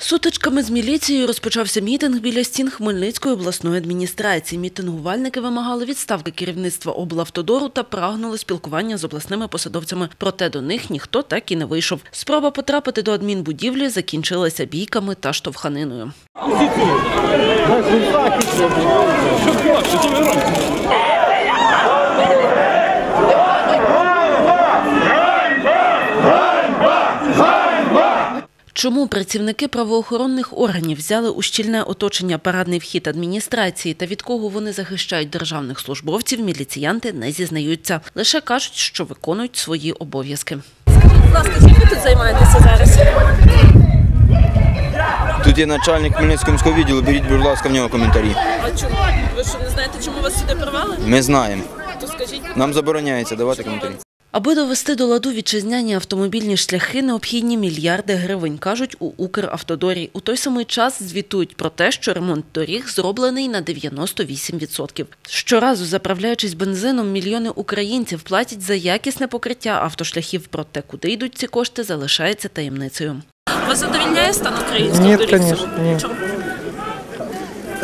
Сутичками з міліцією розпочався мітинг біля стін Хмельницької обласної адміністрації. Мітингувальники вимагали відставки керівництва облавтодору та прагнули спілкування з обласними посадовцями. Проте до них ніхто так і не вийшов. Спроба потрапити до адмінбудівлі закінчилася бійками та штовханиною. Чому працівники правоохоронних органів взяли у щільне оточення парадний вхід адміністрації та від кого вони захищають державних службовців, міліціянти не зізнаються. Лише кажуть, що виконують свої обов'язки. Будь ласка, чим ви тут займаєтеся зараз? Тут є начальник Хмельницького міського відділу, беріть, будь ласка, в нього коментарі. А чому? Ви що не знаєте, чому вас сюди привели? Ми знаємо. То скажіть. Нам забороняється давати коментарі. Аби довести до ладу вітчизняні автомобільні шляхи, необхідні мільярди гривень, кажуть у Укравтодорі. У той самий час звітують про те, що ремонт доріг зроблений на 98%. Щоразу, заправляючись бензином, мільйони українців платять за якісне покриття автошляхів. Проте, куди йдуть ці кошти, залишається таємницею. Вас задовільняє стан українських Ні, доріг? ні. Чому? Не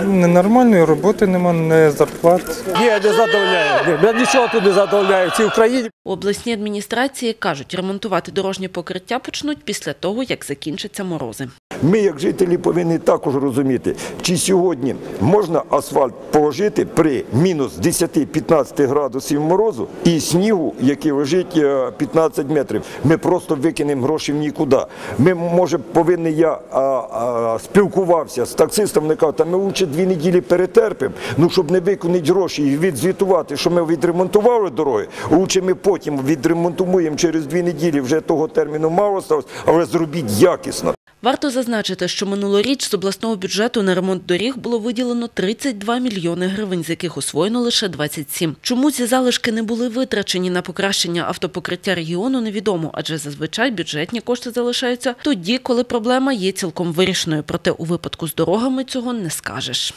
нормальної роботи нема, не зарплат. Ні, не задовольняє. Ні, мене нічого тут не задовольняє. В цій Україні обласні адміністрації кажуть, ремонтувати дорожнє покриття почнуть після того, як закінчаться морози. Ми, як жителі, повинні також розуміти, чи сьогодні можна асфальт положити при мінус 10-15 градусів морозу і снігу, який лежить е, 15 метрів. Ми просто викинемо гроші в нікуди. Ми, може, повинні, я а, а, спілкувався з таксистом, вони кажуть, ми лучше дві неділі перетерпимо, ну, щоб не виконати гроші і відзвітувати, що ми відремонтували дороги, лучше ми потім відремонтуємо через дві неділі, вже того терміну мало сталося, але зробіть якісно. Варто зазначити, що минулоріч з обласного бюджету на ремонт доріг було виділено 32 мільйони гривень, з яких освоєно лише 27. Чому ці залишки не були витрачені на покращення автопокриття регіону, невідомо, адже зазвичай бюджетні кошти залишаються тоді, коли проблема є цілком вирішеною. Проте у випадку з дорогами цього не скажеш.